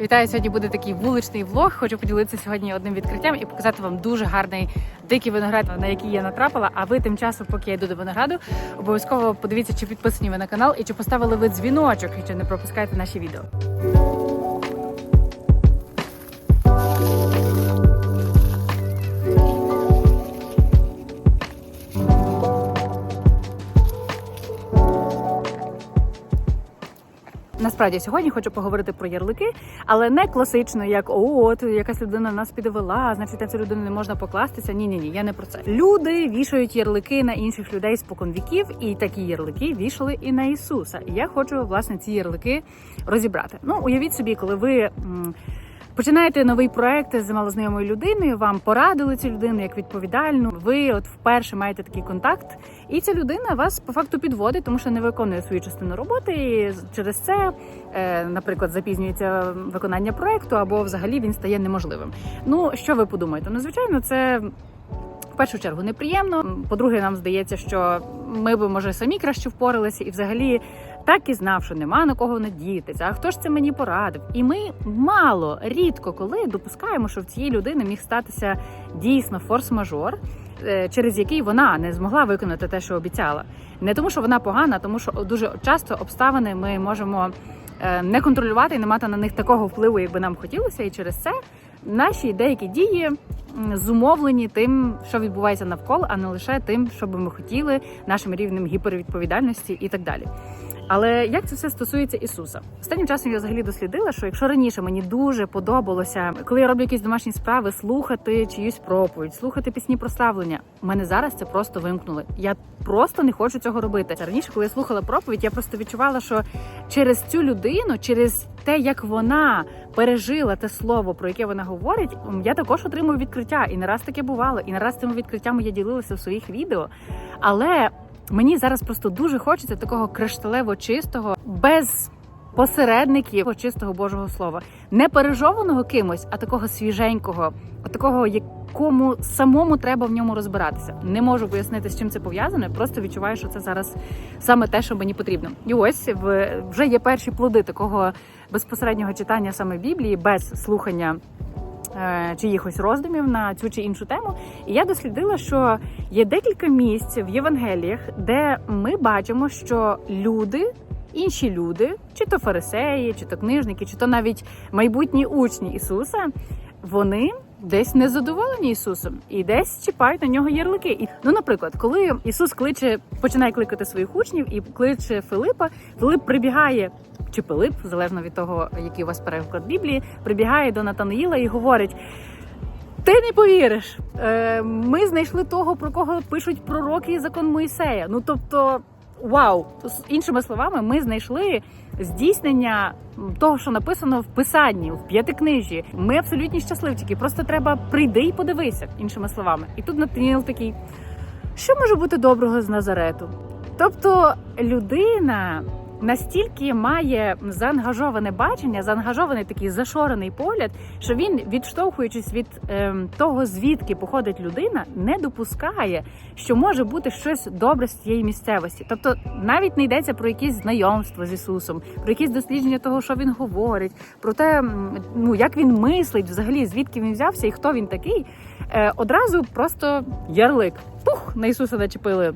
Вітаю! Сьогодні буде такий вуличний влог. Хочу поділитися сьогодні одним відкриттям і показати вам дуже гарний дикий виноград, на який я натрапила. А ви тим часом, поки я йду до винограду, обов'язково подивіться, чи підписані ви на канал і чи поставили ви дзвіночок, і чи не пропускаєте наші відео. Насправді сьогодні хочу поговорити про ярлики, але не класично, як «О, от якась людина нас підвела, значить на цю людину не можна покластися. Ні, ні, ні, я не про це. Люди вішають ярлики на інших людей спокон віків, і такі ярлики вішали і на Ісуса. І я хочу власне ці ярлики розібрати. Ну уявіть собі, коли ви. м, Починаєте новий проект з малознайомою людиною. Вам порадили цю людину як відповідальну. Ви от вперше маєте такий контакт, і ця людина вас по факту підводить, тому що не виконує свою частину роботи. І через це, е, наприклад, запізнюється виконання проекту, або взагалі він стає неможливим. Ну що ви подумаєте? Ну, звичайно, це. В першу чергу неприємно. По-друге, нам здається, що ми би може самі краще впоралися, і взагалі так і знав, що нема на кого надіятися. А хто ж це мені порадив? І ми мало рідко коли допускаємо, що в цієї людини міг статися дійсно форс-мажор, е, через який вона не змогла виконати те, що обіцяла. Не тому, що вона погана, а тому що дуже часто обставини ми можемо е, не контролювати і не мати на них такого впливу, як би нам хотілося, і через це наші деякі дії зумовлені тим, що відбувається навколо, а не лише тим, що би ми хотіли, нашим рівнем гіпервідповідальності і так далі. Але як це все стосується Ісуса? Останнім часом я взагалі дослідила, що якщо раніше мені дуже подобалося, коли я роблю якісь домашні справи, слухати чиюсь проповідь, слухати пісні прославлення, у мене зараз це просто вимкнули. Я просто не хочу цього робити. Раніше, коли я слухала проповідь, я просто відчувала, що через цю людину, через те, як вона пережила те слово, про яке вона говорить, я також отримую відкриття. І не раз таке бувало. І не раз цими відкриттями я ділилася в своїх відео. Але Мені зараз просто дуже хочеться такого кришталево чистого, без посередників чистого Божого слова, не пережованого кимось, а такого свіженького, такого, якому самому треба в ньому розбиратися. Не можу пояснити, з чим це пов'язане. Просто відчуваю, що це зараз саме те, що мені потрібно. І ось вже є перші плоди такого безпосереднього читання саме Біблії без слухання чиїхось роздумів на цю чи іншу тему. І я дослідила, що є декілька місць в Євангеліях, де ми бачимо, що люди. Інші люди, чи то фарисеї, чи то книжники, чи то навіть майбутні учні Ісуса, вони десь незадоволені Ісусом і десь чіпають на нього ярлики. І ну, наприклад, коли Ісус кличе, починає кликати своїх учнів і кличе Филипа, Филип прибігає чи Пилип, залежно від того, який у вас переклад Біблії, прибігає до Натанаїла і говорить. Ти не повіриш, Е, ми знайшли того, про кого пишуть пророки і закон Моїсея. Ну тобто, вау! З іншими словами, ми знайшли здійснення того, що написано в писанні, в п'ятикнижі. Ми абсолютні щасливчики. Просто треба прийди і подивися, іншими словами. І тут Натаніл такий: що може бути доброго з Назарету? Тобто людина настільки має заангажоване бачення, заангажований такий зашорений погляд, що він, відштовхуючись від ем, того, звідки походить людина, не допускає, що може бути щось добре з цієї місцевості. Тобто навіть не йдеться про якісь знайомства з Ісусом, про якісь дослідження того, що він говорить, про те, ну як він мислить, взагалі звідки він взявся і хто він такий. Е, одразу просто ярлик. Пух на Ісуса начепили.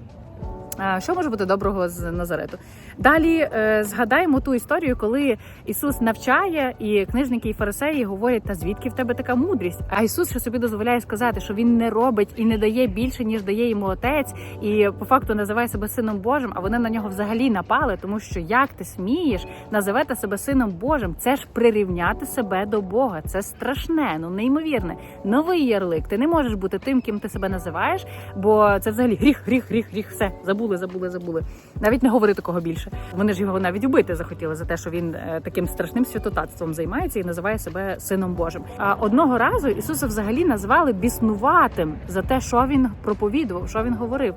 Що може бути доброго з Назарету? Далі е, згадаємо ту історію, коли Ісус навчає, і книжники і фарисеї говорять: та звідки в тебе така мудрість? А Ісус ще собі дозволяє сказати, що він не робить і не дає більше, ніж дає йому отець, і по факту називає себе сином Божим. А вони на нього взагалі напали, тому що як ти смієш називати себе сином Божим? Це ж прирівняти себе до Бога. Це страшне, ну неймовірне. Новий ярлик. Ти не можеш бути тим, ким ти себе називаєш, бо це взагалі гріх, гріх, гріх, гріх. Все забули, забули, забули. Навіть не говори такого більше. Вони ж його навіть убити захотіли за те, що він е, таким страшним святотатством займається і називає себе сином Божим. А одного разу Ісуса взагалі назвали біснуватим за те, що він проповідував, що він говорив.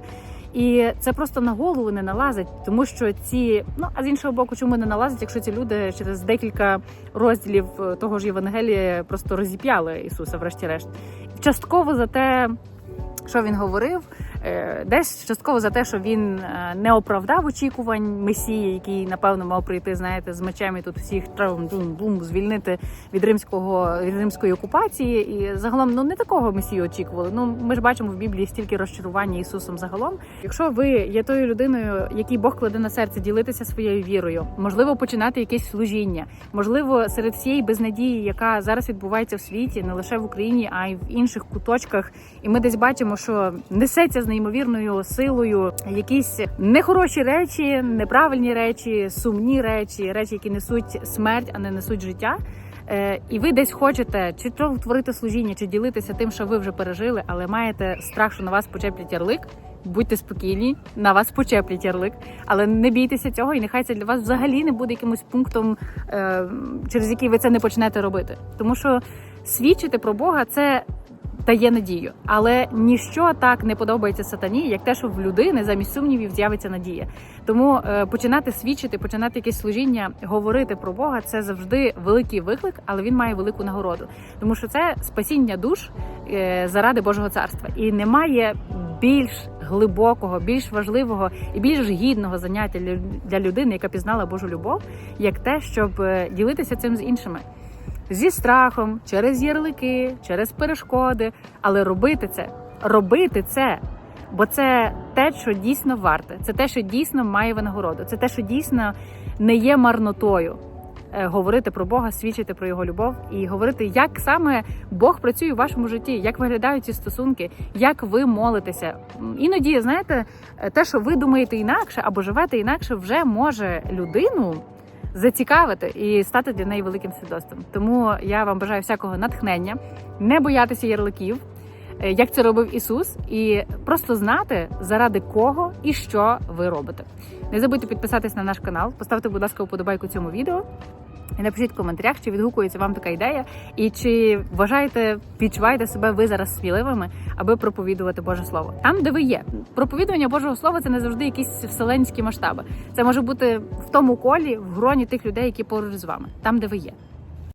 І це просто на голову не налазить, тому що ці ну а з іншого боку, чому не налазить, якщо ці люди через декілька розділів е, того ж Євангелія просто розіп'яли Ісуса, врешті-решт, частково за те, що він говорив, Десь частково за те, що він е, не оправдав очікувань месії, який напевно мав прийти, знаєте, з мечем і тут всіх трум-бум звільнити від римського від римської окупації. І загалом ну не такого месію очікували. Ну ми ж бачимо в Біблії стільки розчарування Ісусом загалом. Якщо ви є тою людиною, якій Бог кладе на серце ділитися своєю вірою, можливо, починати якесь служіння, можливо, серед всієї безнадії, яка зараз відбувається в світі, не лише в Україні, а й в інших куточках. І ми десь бачимо, що несеться з неймовірною силою якісь нехороші речі, неправильні речі, сумні речі, речі, які несуть смерть, а не несуть життя. Е, І ви десь хочете чи то творити служіння, чи ділитися тим, що ви вже пережили, але маєте страх, що на вас почеплять ярлик. Будьте спокійні, на вас почеплять ярлик, але не бійтеся цього, і нехай це для вас взагалі не буде якимось пунктом, е, через який ви це не почнете робити. Тому що свідчити про Бога це дає надію, але ніщо так не подобається сатані, як те, що в людини замість сумнівів з'явиться надія. Тому е, починати свідчити, починати якесь служіння, говорити про Бога це завжди великий виклик, але він має велику нагороду, тому що це спасіння душ е, заради Божого царства, і немає більш глибокого, більш важливого і більш гідного заняття для людини, яка пізнала Божу любов, як те, щоб е, ділитися цим з іншими. Зі страхом, через ярлики, через перешкоди, але робити це, робити це, бо це те, що дійсно варте, це те, що дійсно має винагороду, це те, що дійсно не є марнотою. Е, Говорити про Бога, свідчити про його любов і говорити, як саме Бог працює у вашому житті, як виглядають ці стосунки, як ви молитеся. Іноді, знаєте, е, те, що ви думаєте інакше або живете інакше, вже може людину зацікавити і стати для неї великим свідоцтвом. Тому я вам бажаю всякого натхнення, не боятися ярликів, е, як це робив Ісус, і просто знати, заради кого і що ви робите. Не забудьте підписатись на наш канал, поставте, будь ласка, вподобайку цьому відео. І напишіть в коментарях, чи відгукується вам така ідея, і чи вважаєте, відчуваєте себе ви зараз сміливими, аби проповідувати Боже Слово там, де ви є. Проповідування Божого Слова це не завжди якісь вселенські масштаби. Це може бути в тому колі, в гроні тих людей, які поруч з вами, там, де ви є.